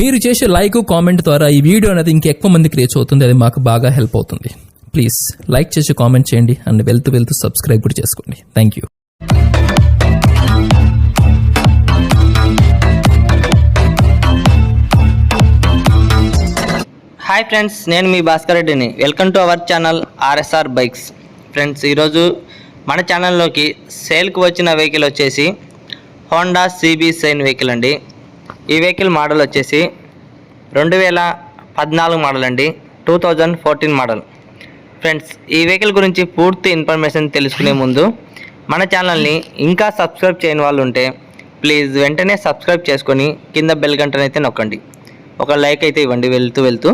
మీరు చేసే like comment ద్వారా ఈ వీడియో అనేది ఇంకెక్కువ మందికి రీచ్ అవుతుంది. అది మాకు బాగా హెల్ప్ అవుతుంది. ప్లీజ్ లైక్ చేసి కామెంట్ చేయండి అండ్ వెళ్తూ వెళ్తూ సబ్స్క్రైబ్ కూడా చేసుకోండి. థ్యాంక్ యూ హాయ్ ఫ్రెండ్స్ నేను మీ భాస్కర్ రెడ్డిని. Welcome to our channel RSR bikes friends ఈరోజు మన ఛానల్లోకి సేల్కి వచ్చిన వెహికల్ వచ్చేసి హోండా సిబి సైన్ వెహికల్ అండి. ఈ వెహికల్ మోడల్ వచ్చేసి రెండు వేల పద్నాలుగు మోడల్ అండి two thousand fourteen model. Friends ఈ వెహికల్ గురించి పూర్తి ఇన్ఫర్మేషన్ తెలుసుకునే ముందు మన ఛానల్ని ఇంకా సబ్స్క్రైబ్ చేయని వాళ్ళు ఉంటే ప్లీజ్ వెంటనే సబ్స్క్రైబ్ చేసుకొని కింద బెల్ గంటనైతే నొక్కండి. ఒక లైక్ అయితే ఇవ్వండి వెళ్తూ వెళ్తూ.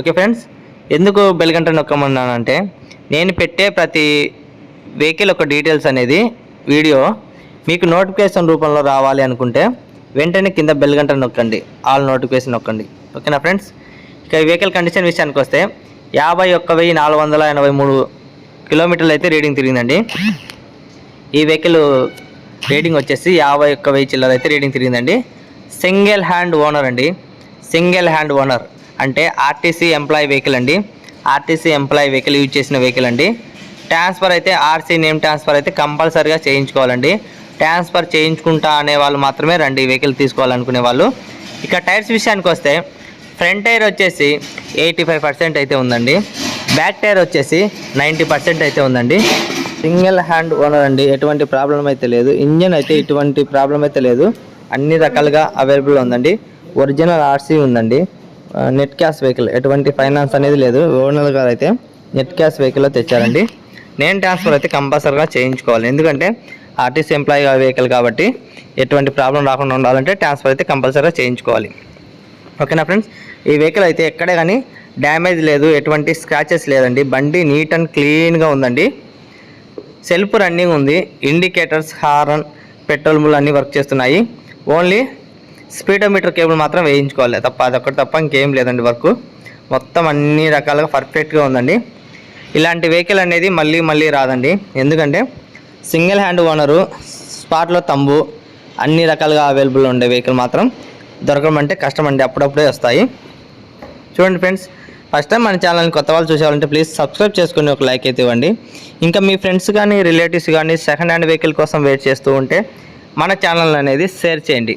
ఓకే ఫ్రెండ్స్ ఎందుకు బెల్ గంట నొక్కమన్నానంటే నేను పెట్టే ప్రతి వెహికల్ ఒక డీటెయిల్స్ అనేది వీడియో మీకు నోటిఫికేషన్ రూపంలో రావాలి అనుకుంటే వెంటనే కింద బెల్ గంట నొక్కండి. ఆల్ నోటిఫికేషన్ నొక్కండి. ఓకేనా ఫ్రెండ్స్ ఇక వెహికల్ కండిషన్ విషయానికి వస్తే యాభై ఒక్క వెయ్యి నాలుగు వందల ఎనభై మూడు కిలోమీటర్లు అయితే రీడింగ్ తిరిగిందండి. ఈ వెహికల్ రేటింగ్ వచ్చేసి యాభై ఒక్క వెయ్యి చిల్లర అయితే రేటింగ్ తిరిగిందండి. సింగిల్ హ్యాండ్ ఓనర్ అండి. సింగిల్ హ్యాండ్ ఓనర్ అంటే ఆర్టీసీ ఎంప్లాయీ వెహికల్ అండి. ఆర్టీసీ ఎంప్లాయీ వెహికల్ యూజ్ చేసిన వెహికల్ అండి. ట్రాన్స్ఫర్ అయితే ఆర్సీ నేమ్ ట్రాన్స్ఫర్ అయితే కంపల్సరీగా చేయించుకోవాలండి. ట్రాన్స్ఫర్ చేయించుకుంటా అనే వాళ్ళు మాత్రమే రండి వెహికల్ తీసుకోవాలనుకునే వాళ్ళు. ఇక టైర్స్ విషయానికి వస్తే ఫ్రంట్ టైర్ వచ్చేసి ఎయిటీ ఫైవ్ పర్సెంట్ అయితే ఉందండి. బ్యాక్ టైర్ వచ్చేసి నైంటీ పర్సెంట్ అయితే ఉందండి. సింగిల్ హ్యాండ్ ఓనర్ అండి ఎటువంటి ప్రాబ్లం అయితే లేదు. ఇంజన్ అయితే ఎటువంటి ప్రాబ్లం అయితే లేదు. అన్ని రకాలుగా అవైలబుల్ ఉందండి. ఒరిజినల్ ఆర్సీ ఉందండి. నెట్ క్యాష్ వెహికల్ ఎటువంటి ఫైనాన్స్ అనేది లేదు. ఓనర్ గారు అయితే నెట్ క్యాష్ వెహికల్లో తెచ్చారండి. నేను ట్రాన్స్ఫర్ అయితే కంపల్సరీగా చేయించుకోవాలి. ఎందుకంటే ఆర్టీసీ ఎంప్లాయీ వెహికల్ కాబట్టి ఎటువంటి ప్రాబ్లం రాకుండా ఉండాలంటే ట్రాన్స్ఫర్ అయితే కంపల్సరీగా చేయించుకోవాలి. ఓకేనా ఫ్రెండ్స్? ఈ వెహికల్ అయితే ఎక్కడే కానీ డ్యామేజ్ లేదు ఎటువంటి స్క్రాచెస్ లేదండి. బండి నీట్ అండ్ క్లీన్గా ఉందండి. సెల్ఫ్ రన్నింగ్ ఉంది. ఇండికేటర్స్ హారన్ పెట్రోల్ ముళ్ళు అన్నీ వర్క్ చేస్తున్నాయి. ఓన్లీ స్పీడోమీటర్ కేబుల్ మాత్రం వేయించుకోవాలి. తప్ప అదొక్కటి తప్ప ఇంకేం లేదండి వర్క్. మొత్తం అన్ని రకాలుగా పర్ఫెక్ట్గా ఉందండి. ఇలాంటి వెహికల్ అనేది మళ్ళీ మళ్ళీ రాదండి. ఎందుకంటే సింగిల్ హ్యాండ్ ఓనరు స్పాట్లో తంబు అన్ని రకాలుగా అవైలబుల్ ఉండే వెహికల్ మాత్రం దొరకడం అంటే కష్టం అండి అప్పుడప్పుడే వస్తాయి. చూడండి ఫ్రెండ్స్ ఫస్ట్ టైం మన ఛానల్ని కొత్త వాళ్ళు చూసేవాలంటే ప్లీజ్ సబ్స్క్రైబ్ చేసుకుని ఒక లైక్ అయితే ఇవ్వండి. ఇంకా మీ ఫ్రెండ్స్ కానీ రిలేటివ్స్ కానీ సెకండ్ హ్యాండ్ వెహికల్ కోసం వెయిట్ చేస్తూ ఉంటే మన ఛానల్ అనేది షేర్ చేయండి.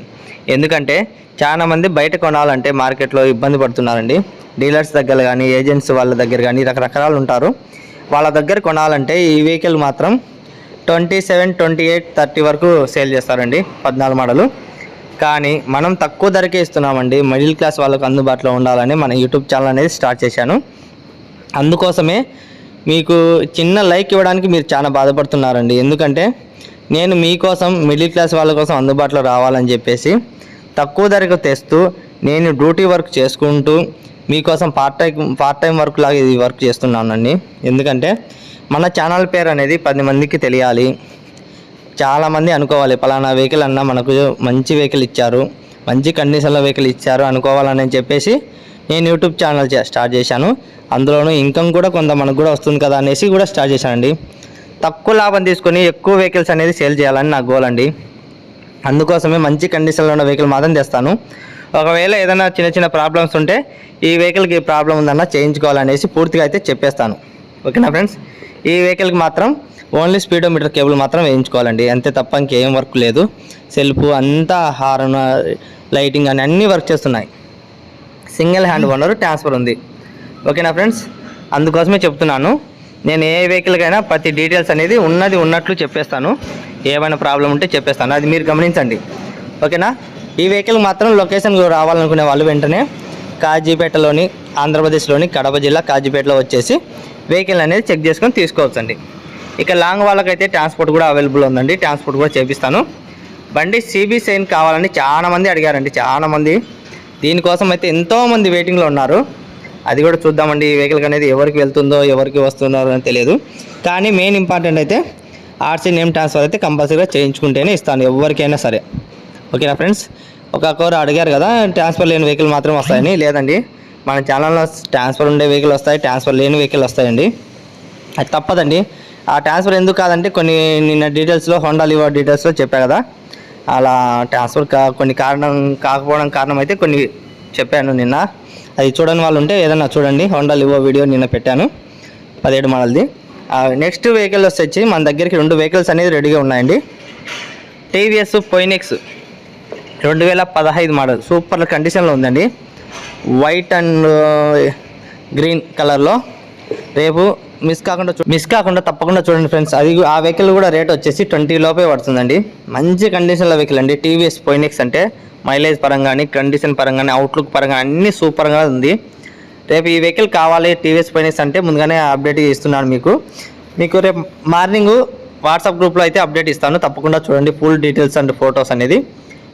ఎందుకంటే చాలా మంది బయట కొనాలంటే మార్కెట్లో ఇబ్బంది పడుతున్నారండి. డీలర్స్ దగ్గర కానీ ఏజెంట్స్ వాళ్ళ దగ్గర కానీ రకరకాలు ఉంటారు. వాళ్ళ దగ్గర కొనాలంటే ఈ వెహికల్ మాత్రం twenty seven twenty eight thirty వరకు సేల్ చేస్తారండి పద్నాలుగు మోడలు. కానీ మనం తక్కువ ధరకే ఇస్తున్నామండి. మిడిల్ క్లాస్ వాళ్ళకు అందుబాటులో ఉండాలని మన యూట్యూబ్ ఛానల్ అనేది స్టార్ట్ చేశాను. అందుకోసమే మీకు చిన్న లైక్ ఇవ్వడానికి మీరు చాలా బాధపడుతున్నారండి. ఎందుకంటే నేను మీకోసం మిడిల్ క్లాస్ వాళ్ళ కోసం అందుబాటులో రావాలని చెప్పేసి తక్కువ ధరకు తెస్తూ నేను డ్యూటీ వర్క్ చేసుకుంటూ మీకోసం part time part time work లాగా ఇది వర్క్ చేస్తున్నానండి. ఎందుకంటే మన ఛానల్ పేరు అనేది పది మందికి తెలియాలి. చాలామంది అనుకోవాలి పలానా వెహికల్ అన్న మనకు మంచి వెహికల్ ఇచ్చారు మంచి కండిషన్లో వెహికల్ ఇచ్చారు అనుకోవాలని చెప్పేసి నేను యూట్యూబ్ ఛానల్ చే- స్టార్ట్ చేశాను. అందులోనూ ఇన్కమ్ కూడా కొంత మనకు కూడా వస్తుంది కదా అనేసి కూడా స్టార్ట్ చేశానండి. తక్కువ లాభం తీసుకొని ఎక్కువ వెహికల్స్ అనేది సేల్ చేయాలని నా గోల్ అండి. అందుకోసమే మంచి కండిషన్లో ఉన్న వెహికల్ మాత్రం తెస్తాను. ఒకవేళ ఏదైనా చిన్న చిన్న ప్రాబ్లమ్స్ ఉంటే ఈ వెహికల్కి ప్రాబ్లం ఉందన్నా చేయించుకోవాలనేసి పూర్తిగా అయితే చెప్పేస్తాను. ఓకేనా ఫ్రెండ్స్ ఈ వెహికల్కి మాత్రం ఓన్లీ స్పీడోమీటర్ కేబుల్ మాత్రం వేయించుకోవాలండి. అంతే తప్ప ఇంకేం వర్క్ లేదు. సెల్ఫ్ అంతా హార్న్ లైటింగ్ అని అన్నీ వర్క్ చేస్తున్నాయి. సింగిల్ హ్యాండ్ ఓనర్ ట్రాన్స్ఫర్ ఉంది. ఓకేనా ఫ్రెండ్స్? అందుకోసమే చెప్తున్నాను. నేను ఏ వెహికల్కైనా ప్రతి డీటెయిల్స్ అనేది ఉన్నది ఉన్నట్లు చెప్పేస్తాను. ఏమైనా ప్రాబ్లం ఉంటే చెప్పేస్తాను. అది మీరు గమనించండి. ఓకేనా? ఈ వెహికల్ మాత్రం లొకేషన్ రావాలనుకునే వాళ్ళు వెంటనే కాజీపేటలోని ఆంధ్రప్రదేశ్లోని కడప జిల్లా కాజీపేటలో వచ్చేసి వెహికల్ అనేది చెక్ చేసుకొని తీసుకోవచ్చండి. ఇక లాంగ్ వాళ్ళకైతే ట్రాన్స్పోర్ట్ కూడా అవైలబుల్ ఉందండి. ట్రాన్స్పోర్ట్ కూడా చేపిస్తాను. బండి సిబి సైన్ కావాలని చాలా మంది అడిగారండి. చాలామంది దీనికోసం అయితే ఎంతోమంది వెయిటింగ్లో ఉన్నారు. అది కూడా చూద్దామండి. ఈ వెహికల్ అనేది ఎవరికి వెళ్తుందో ఎవరికి వస్తుందో అని తెలియదు. కానీ మెయిన్ ఇంపార్టెంట్ అయితే ఆర్సీ నేమ్ ట్రాన్స్ఫర్ అయితే కంపల్సరీగా చేయించుకుంటేనే ఇస్తాను ఎవరికైనా సరే. ఓకేనా ఫ్రెండ్స్? ఒక కోరు అడిగారు కదా ట్రాన్స్ఫర్ లేని వెహికల్ మాత్రం వస్తాయని. లేదండి. మన ఛానల్లో ట్రాన్స్ఫర్ ఉండే వెహికల్ వస్తాయి ట్రాన్స్ఫర్ లేని వెహికల్ వస్తాయండి. అది తప్పదండి. ఆ ట్రాన్స్ఫర్ ఎందుకు కాదంటే కొన్ని నిన్న డీటెయిల్స్లో హోండా లివర్ డీటెయిల్స్లో చెప్పా కదా. అలా ట్రాన్స్ఫర్ కా కొన్ని కారణం కాకపోవడం కారణం అయితే కొన్ని చెప్పాను నిన్న. అది చూడని వాళ్ళు ఉంటే ఏదైనా చూడండి. హోండా లివో వీడియో నిన్న పెట్టాను. పదిహేడు మోడల్ది నెక్స్ట్ వెహికల్ వచ్చి మన దగ్గరికి రెండు వెహికల్స్ అనేది రెడీగా ఉన్నాయండి. టీవీఎస్ పోయినెక్స్ రెండు వేల పదహైదు మోడల్ సూపర్ కండిషన్లో ఉందండి. వైట్ అండ్ గ్రీన్ కలర్లో. రేపు మిస్ కాకుండా చూ- మిస్ కాకుండా తప్పకుండా చూడండి ఫ్రెండ్స్. అది ఆ వెహికల్ కూడా రేట్ వచ్చేసి ట్వంటీ లోపే పడుతుందండి. మంచి కండిషన్లో వెహికల్ అండి. టీవీఎస్ పోయినెక్స్ అంటే మైలేజ్ పరంగా కానీ కండిషన్ పరంగా అవుట్లుక్ పరంగా అన్ని సూపర్గా ఉంది. రేపు ఈ వెహికల్ కావాలి టీవీఎస్ పోయినెక్స్ అంటే ముందుగానే అప్డేట్ ఇస్తున్నాను మీకు. మీకు రేపు మార్నింగ్ వాట్సాప్ గ్రూప్లో అయితే అప్డేట్ ఇస్తాను. తప్పకుండా చూడండి. ఫుల్ డీటెయిల్స్ అండ్ ఫొటోస్ అనేది.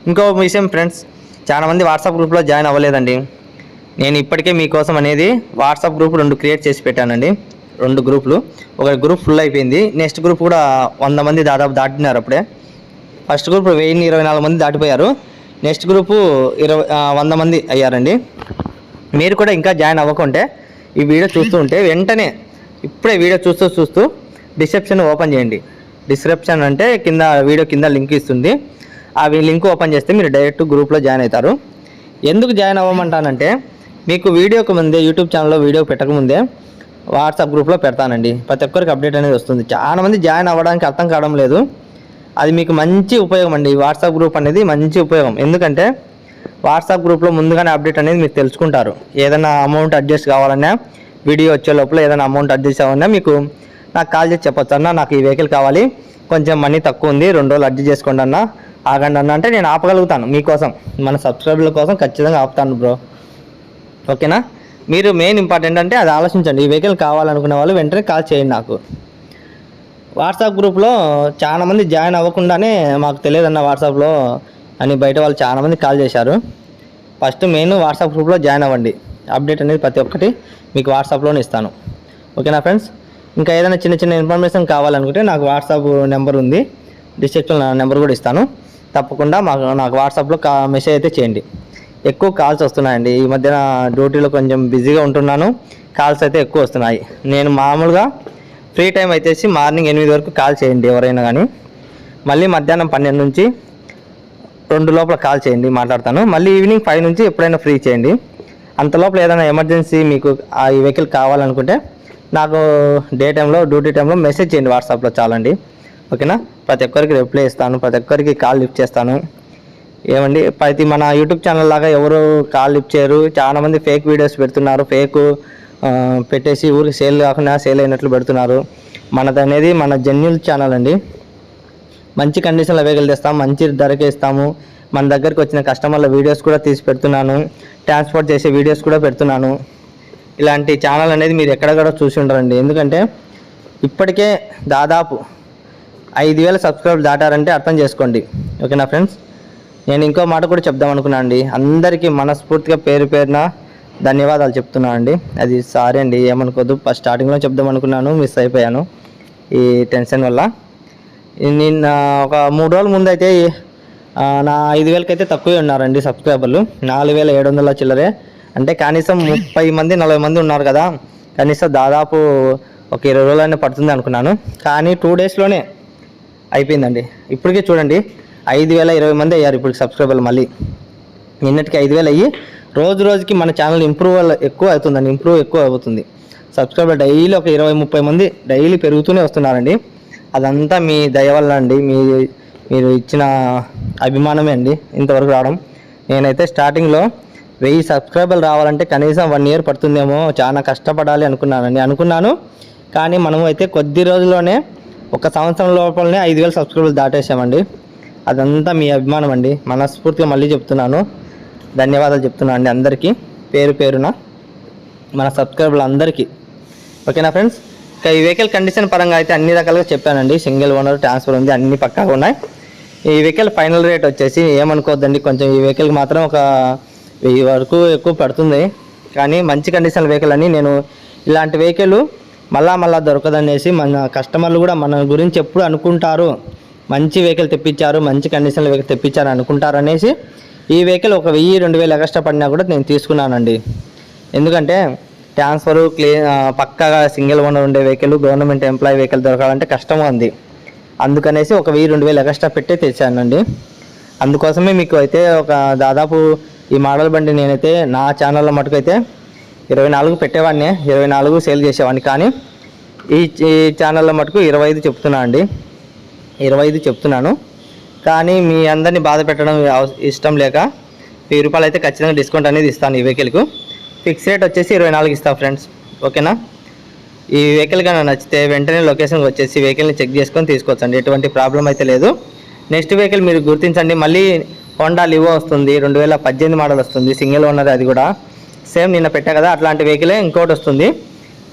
ఇంకో విషయం ఫ్రెండ్స్ చాలా మంది వాట్సాప్ గ్రూప్లో జాయిన్ అవ్వలేదండి. నేను ఇప్పటికే మీకోసం అనేది వాట్సాప్ గ్రూప్ రెండు క్రియేట్ చేసి పెట్టానండి. రెండు గ్రూపులు. ఒక గ్రూప్ ఫుల్ అయిపోయింది. నెక్స్ట్ గ్రూప్ కూడా వంద మంది దాదాపు దాటినారు అప్పుడే. ఫస్ట్ గ్రూప్ వెయ్యి ఇరవై నాలుగు మంది దాటిపోయారు. నెక్స్ట్ గ్రూపు ఇరవై వంద మంది అయ్యారండి. మీరు కూడా ఇంకా జాయిన్ అవ్వకుంటే ఈ వీడియో చూస్తూ ఉంటే వెంటనే ఇప్పుడే వీడియో చూస్తూ చూస్తూ డిస్క్రిప్షన్ ఓపెన్ చేయండి. డిస్క్రిప్షన్ అంటే కింద వీడియో కింద లింక్ ఇస్తుంది. అవి లింక్ ఓపెన్ చేస్తే మీరు డైరెక్ట్ గ్రూప్లో జాయిన్ అవుతారు. ఎందుకు జాయిన్ అవ్వమంటానంటే మీకు వీడియోకి ముందే యూట్యూబ్ ఛానల్లో వీడియో పెట్టకముందే వాట్సాప్ గ్రూప్లో పెడతానండి. ప్రతి ఒక్కరికి అప్డేట్ అనేది వస్తుంది. చాలా మంది జాయిన్ అవ్వడానికి అర్థం కావడం లేదు. అది మీకు మంచి ఉపయోగం అండి. వాట్సాప్ గ్రూప్ అనేది మంచి ఉపయోగం. ఎందుకంటే వాట్సాప్ గ్రూప్లో ముందుగానే అప్డేట్ అనేది మీరు తెలుసుకుంటారు. ఏదైనా అమౌంట్ అడ్జస్ట్ కావాలన్నా వీడియో వచ్చే లోపల ఏదైనా అమౌంట్ అడ్జస్ట్ అవ్వన్నా మీకు నాకు కాల్ చేసి చెప్పొచ్చు. అన్న నాకు ఈ వెహికల్ కావాలి. కొంచెం మనీ తక్కువ ఉంది. రెండు రోజులు అడ్జస్ట్ చేసుకోండి అన్న. ఆగండి అన్న అంటే నేను ఆపగలుగుతాను మీకోసం. మన సబ్స్క్రైబర్ల కోసం ఖచ్చితంగా ఆపుతాను బ్రో. ఓకేనా? మీరు మెయిన్ ఇంపార్టెంట్ అంటే అది ఆలోచించండి. ఈ వెహికల్ కావాలనుకునే వాళ్ళు వెంటనే కాల్ చేయండి నాకు. వాట్సాప్ గ్రూప్లో చాలా మంది జాయిన్ అవ్వకుండానే మాకు తెలియదన్న వాట్సాప్లో అని బయట వాళ్ళు చాలా మంది కాల్ చేశారు. ఫస్ట్ మెయిన్ వాట్సాప్ గ్రూప్లో జాయిన్ అవ్వండి. అప్డేట్ అనేది ప్రతి ఒక్కటి మీకు వాట్సాప్లోనే ఇస్తాను. ఓకేనా ఫ్రెండ్స్ ఇంకా ఏదైనా చిన్న చిన్న ఇన్ఫర్మేషన్ కావాలనుకుంటే నాకు వాట్సాప్ నెంబర్ ఉంది. డిస్క్రిప్షన్ నెంబర్ కూడా ఇస్తాను. తప్పకుండా మాకు నాకు వాట్సాప్లో కా మెసేజ్ అయితే చేయండి. ఎక్కువ కాల్స్ వస్తున్నాయండి. ఈ మధ్యన డ్యూటీలో కొంచెం బిజీగా ఉంటున్నాను. కాల్స్ అయితే ఎక్కువ వస్తున్నాయి. నేను మామూలుగా ఫ్రీ టైం అయితేసి మార్నింగ్ ఎనిమిది వరకు కాల్ చేయండి ఎవరైనా కానీ. మళ్ళీ మధ్యాహ్నం పన్నెండు నుంచి రెండు లోపల కాల్ చేయండి మాట్లాడతాను. మళ్ళీ ఈవినింగ్ ఫైవ్ నుంచి ఎప్పుడైనా ఫ్రీ చేయండి. అంత లోపల ఏదైనా ఎమర్జెన్సీ మీకు ఆ ఈ వెహికల్ కావాలనుకుంటే నాకు డే టైంలో డ్యూటీ టైంలో మెసేజ్ చేయండి వాట్సాప్లో చాలండి. ఓకేనా? ప్రతి ఒక్కరికి రిప్లై ఇస్తాను ప్రతి ఒక్కరికి కాల్ లిఫ్ట్ చేస్తాను. ఏమండి ప్రతి మన యూట్యూబ్ ఛానల్ లాగా ఎవరు కాల్ లిఫ్ట్ చేయరు. చాలామంది ఫేక్ వీడియోస్ పెడుతున్నారు. ఫేక్ పెట్టేసి ఊరికి సేల్ కాకుండా సేల్ అయినట్లు పెడుతున్నారు. మనది అనేది మన జెన్యున్ ఛానల్ అండి. మంచి కండిషన్లో వెహికల్ తెస్తాం మంచి ధరకే ఇస్తాము. మన దగ్గరికి వచ్చిన కస్టమర్ల వీడియోస్ కూడా తీసి పెడుతున్నాను. ట్రాన్స్పోర్ట్ చేసే వీడియోస్ కూడా పెడుతున్నాను. ఇలాంటి ఛానల్ అనేది మీరు ఎక్కడ కూడా చూసి ఉండరండి. ఎందుకంటే ఇప్పటికే దాదాపు ఐదు వేల సబ్స్క్రైబర్ దాటారంటే అర్థం చేసుకోండి. ఓకేనా ఫ్రెండ్స్? నేను ఇంకో మాట కూడా చెప్దాం అనుకున్నాను అండి. అందరికీ మనస్ఫూర్తిగా పేరు పేరున ధన్యవాదాలు చెప్తున్నాను అండి. అది సారీ అండి ఏమనుకోదు ఫస్ట్ స్టార్టింగ్లో చెప్దాం అనుకున్నాను మిస్ అయిపోయాను ఈ టెన్షన్ వల్ల. నిన్న ఒక మూడు రోజుల ముందు అయితే నా ఐదు వేలకి అయితే తక్కువే ఉన్నారండి సబ్స్క్రైబర్లు. నాలుగు వేల ఏడు వందల చిల్లరే. అంటే కనీసం ముప్పై మంది నలభై మంది ఉన్నారు కదా. కనీసం దాదాపు ఒక ఇరవై రోజులైనా పడుతుంది అనుకున్నాను. కానీ టూ డేస్లోనే అయిపోయిందండి. ఇప్పటికే చూడండి ఐదు వేల ఇరవై మంది అయ్యారు ఇప్పుడు సబ్స్క్రైబర్లు మళ్ళీ. నిన్నటికి ఐదు వేలు అయ్యి రోజు రోజుకి మన ఛానల్ ఇంప్రూవ్ ఎక్కువ అవుతుందండి ఇంప్రూవ్ ఎక్కువ అవుతుంది. సబ్స్క్రైబర్ డైలీ ఒక ఇరవై ముప్పై మంది డైలీ పెరుగుతూనే వస్తున్నారండి. అదంతా మీ దయ వల్ల అండి మీ మీరు ఇచ్చిన అభిమానమే అండి ఇంతవరకు రావడం. నేనైతే స్టార్టింగ్లో వెయ్యి సబ్స్క్రైబర్లు రావాలంటే కనీసం వన్ ఇయర్ పడుతుందేమో చాలా కష్టపడాలి అనుకున్నానండి అనుకున్నాను. కానీ మనం అయితే కొద్ది రోజుల్లోనే ఒక సంవత్సరం లోపలనే ఐదు వేల సబ్స్క్రైబర్లు దాటేసామండి అదంతా మీ అభిమానం అండి. మనస్ఫూర్తిగా మళ్ళీ చెప్తున్నాను. ధన్యవాదాలు చెప్తున్నాను అండి అందరికీ. పేరు పేరున మన సబ్స్క్రైబర్లు అందరికీ. ఓకేనా ఫ్రెండ్స్ ఇక ఈ వెహికల్ కండిషన్ పరంగా అయితే అన్ని రకాలుగా చెప్పానండి. సింగిల్ ఓనర్ ట్రాన్స్ఫర్ ఉంది అన్ని పక్కాగా ఉన్నాయి. ఈ వెహికల్ ఫైనల్ రేట్ వచ్చేసి ఏమనుకోవద్దండి. కొంచెం ఈ వెహికల్కి మాత్రం ఒక వెయ్యి వరకు ఎక్కువ పడుతుంది. కానీ మంచి కండిషన్ వెహికల్ అని నేను ఇలాంటి వెహికల్ మళ్ళా మళ్ళా దొరకదనేసి మన కస్టమర్లు కూడా మన గురించి ఎప్పుడు అనుకుంటారు. మంచి వెహికల్ తెప్పించారు మంచి కండిషన్లో వెహికల్ తెప్పించారు అనుకుంటారు అనేసి ఈ వెహికల్ ఒక వెయ్యి రెండు వేలు ఎక్స్ట్రా పడినా కూడా నేను తీసుకున్నానండి. ఎందుకంటే ట్రాన్స్ఫర్ క్లీ ఆ, పక్కాగా సింగిల్ ఓనర్ ఉండే వెహికల్ గవర్నమెంట్ ఎంప్లాయీ వెహికల్ దొరకాలంటే కష్టంగా ఉంది అందుకనేసి ఒక వెయ్యి రెండు వేలు ఎక్స్ట్రా పెట్టే తెచ్చానండి. అందుకోసమే మీకు అయితే ఒక దాదాపు ఈ మోడల్ బండి నేనైతే నా ఛానల్లో మటుకైతే ఇరవై నాలుగు పెట్టేవాడిని ఇరవై నాలుగు సేల్ చేసేవాడిని. కానీ ఈ ఈ ఛానల్లో మటుకు ఇరవై ఐదు చెప్తున్నా అండి. ఇరవై ఐదు చెప్తున్నాను. కానీ మీ అందరినీ బాధ పెట్టడం ఇష్టం లేక వెయ్యి రూపాయలు అయితే ఖచ్చితంగా డిస్కౌంట్ అనేది ఇస్తాను ఈ వెహికల్కు ఫిక్స్ రేట్ వచ్చేసి ఇరవై నాలుగు ఇస్తాను ఫ్రెండ్స్ ఓకేనా? ఈ వెహికల్ కానీ నచ్చితే వెంటనే లొకేషన్కి వచ్చేసి వెహికల్ని చెక్ చేసుకొని తీసుకోవచ్చండి. ఎటువంటి ప్రాబ్లం అయితే లేదు. నెక్స్ట్ వెహికల్ మీరు గుర్తించండి. మళ్ళీ హోండా లివో వస్తుంది. రెండు వేల పద్దెనిమిది మోడల్ వస్తుంది. సింగిల్ ఓనర్ అది కూడా. సేమ్ నిన్న పెట్టా కదా అట్లాంటి వెహికలే ఇంకోటి వస్తుంది.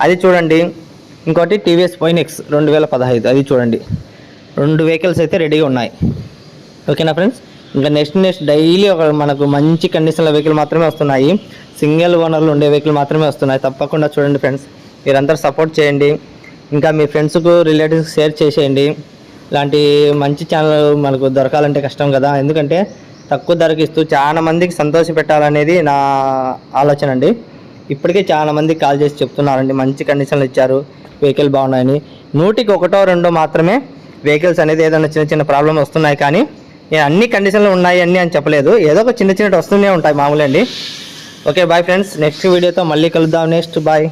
అది చూడండి ఇంకోటి టీవీఎస్ పోయినెక్స్ రెండు వేల పదహైదు అది చూడండి. రెండు వెహికల్స్ అయితే రెడీగా ఉన్నాయి. ఓకేనా ఫ్రెండ్స్ ఇంకా నెక్స్ట్ నెక్స్ట్ డైలీ ఒక మనకు మంచి కండిషన్ల వెహికల్ మాత్రమే వస్తున్నాయి. సింగిల్ ఓనర్లు ఉండే వెహికల్ మాత్రమే వస్తున్నాయి. తప్పకుండా చూడండి ఫ్రెండ్స్ మీరందరూ సపోర్ట్ చేయండి. ఇంకా మీ ఫ్రెండ్స్కు రిలేటివ్స్ షేర్ చేసేయండి. ఇలాంటి మంచి ఛానల్ మనకు దొరకాలంటే కష్టం కదా. ఎందుకంటే తక్కువ ధరకి ఇస్తూ చాలా మందికి సంతోష పెట్టాలనేది నా ఆలోచన అండి. ఇప్పటికే చాలా మంది కాల్ చేసి చెప్తున్నారండి మంచి కండిషన్లు ఇచ్చారు వెహికల్ బాగున్నాయని. నూటికి ఒకటో రెండో మాత్రమే వెహికల్స్ అనేది ఏదైనా చిన్న చిన్న ప్రాబ్లమ్ వస్తున్నాయి కానీ నేను అన్ని కండిషన్లు ఉన్నాయి అన్ని అని చెప్పలేదు. ఏదో ఒక చిన్న చిన్నటి వస్తూనే ఉంటాయి మామూలు అండి. ఓకే బాయ్ ఫ్రెండ్స్ నెక్స్ట్ వీడియోతో మళ్ళీ కలుద్దాం. Next bye